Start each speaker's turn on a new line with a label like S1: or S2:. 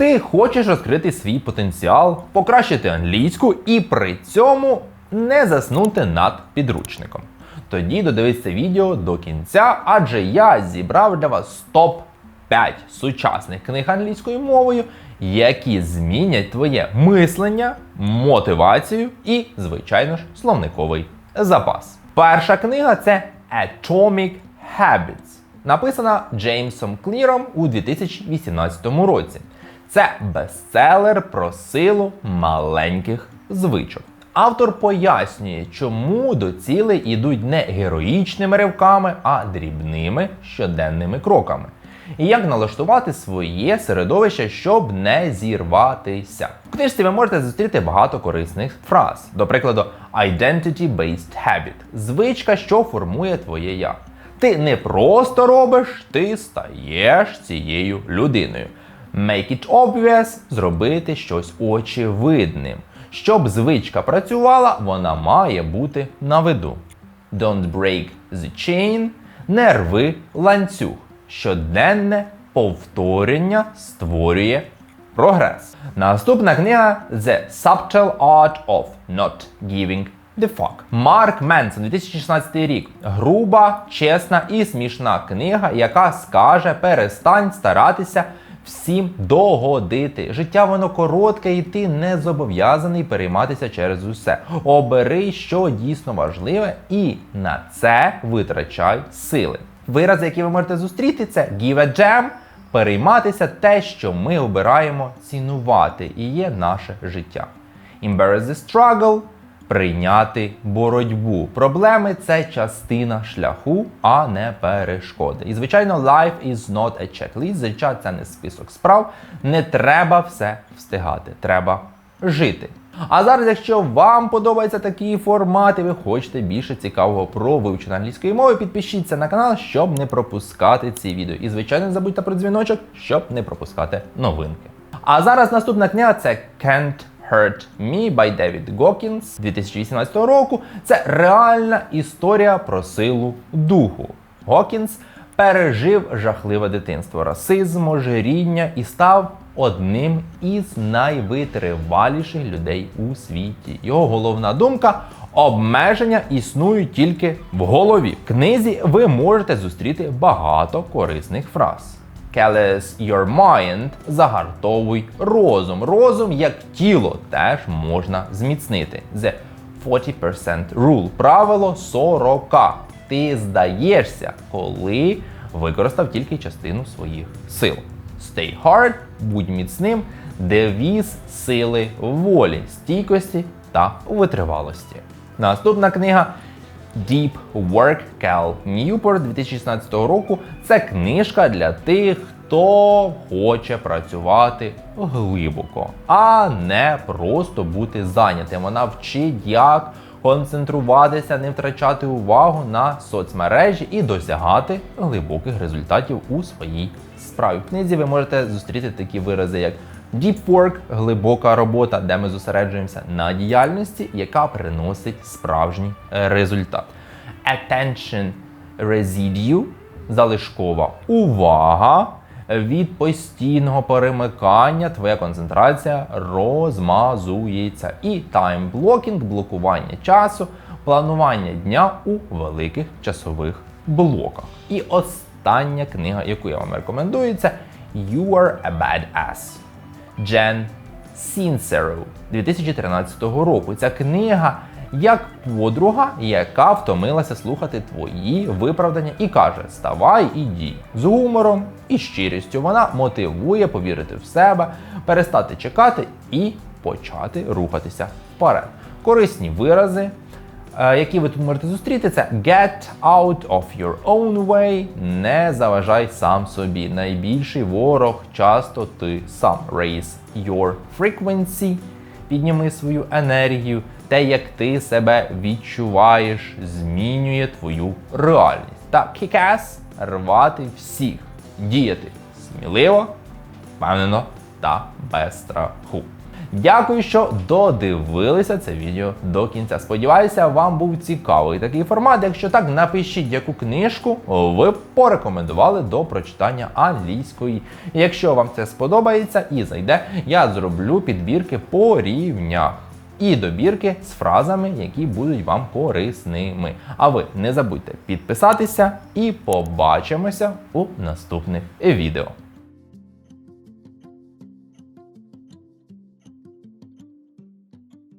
S1: Ти хочеш розкрити свій потенціал, покращити англійську і при цьому не заснути над підручником. Тоді додивись відео до кінця, адже я зібрав для вас топ 5 сучасних книг англійською мовою, які змінять твоє мислення, мотивацію і, звичайно ж, словниковий запас. Перша книга це Atomic Habits, написана Джеймсом Кліром у 2018 році. Це бестселер про силу маленьких звичок. Автор пояснює, чому до цілей ідуть не героїчними ривками, а дрібними щоденними кроками. І як налаштувати своє середовище, щоб не зірватися. В книжці ви можете зустріти багато корисних фраз. До прикладу, identity-based habit звичка, що формує твоє я. Ти не просто робиш, ти стаєш цією людиною. Make it obvious зробити щось очевидним. Щоб звичка працювала, вона має бути на виду. Don't break the chain, не рви ланцюг. Щоденне повторення створює прогрес. Наступна книга The Subtle Art of Not Giving the Fuck. Марк Менсон, 2016 рік. Груба, чесна і смішна книга, яка скаже: перестань старатися всім догодити. Життя воно коротке, і ти не зобов'язаний перейматися через усе. Обери, що дійсно важливе, і на це витрачай сили. Вирази, які ви можете зустріти, це give a damn, перейматися те, що ми обираємо цінувати, і є наше життя. Embrace the struggle прийняти боротьбу. Проблеми це частина шляху, а не перешкоди. І звичайно, life is not a checklist. Життя це не список справ. Не треба все встигати. Треба жити. А зараз, якщо вам подобаються такі формати, ви хочете більше цікавого про вивчення англійської мови, підпишіться на канал, щоб не пропускати ці відео. І, звичайно, не забудьте про дзвіночок, щоб не пропускати новинки. А зараз наступна книга це Can't Hurt Me by David Goggins 2018 року. Це реальна історія про силу духу. Гокінс пережив жахливе дитинство, расизм, ожиріння і став одним із найвитриваліших людей у світі. Його головна думка. Обмеження існують тільки в голові. В книзі ви можете зустріти багато корисних фраз. Callous your mind загартовуй розум. Розум як тіло теж можна зміцнити. The 40% rule. Правило 40. Ти здаєшся, коли використав тільки частину своїх сил. Stay hard, будь міцним, девіз сили волі, стійкості та витривалості. Наступна книга Deep Work Cal Newport 2016 року. Це книжка для тих, хто хоче працювати глибоко, а не просто бути зайнятим. Вона вчить, як концентруватися, не втрачати увагу на соцмережі і досягати глибоких результатів у своїй справі. В книзі ви можете зустріти такі вирази, як Deep work – глибока робота, де ми зосереджуємося на діяльності, яка приносить справжній результат. Attention residue – залишкова увага. Від постійного перемикання твоя концентрація розмазується. І тайм-блокінг – блокування часу, планування дня у великих часових блоках. І остання книга, яку я вам рекомендую, це You are a Badass. Джен Сінсеро 2013 року. Ця книга як подруга, яка втомилася слухати твої виправдання і каже: Ставай і дій з гумором і щирістю. Вона мотивує повірити в себе, перестати чекати і почати рухатися вперед. Корисні вирази. Е, які ви тут можете зустріти, це get out of your own way, не заважай сам собі. Найбільший ворог часто ти сам. Raise your frequency, підніми свою енергію. Те, як ти себе відчуваєш, змінює твою реальність. Та kick-ass – рвати всіх, діяти сміливо, впевнено та без страху. Дякую, що додивилися це відео до кінця. Сподіваюся, вам був цікавий такий формат. Якщо так, напишіть, яку книжку ви порекомендували до прочитання англійської. Якщо вам це сподобається і зайде, я зроблю підбірки по рівнях. І добірки з фразами, які будуть вам корисними. А ви не забудьте підписатися і побачимося у наступних відео.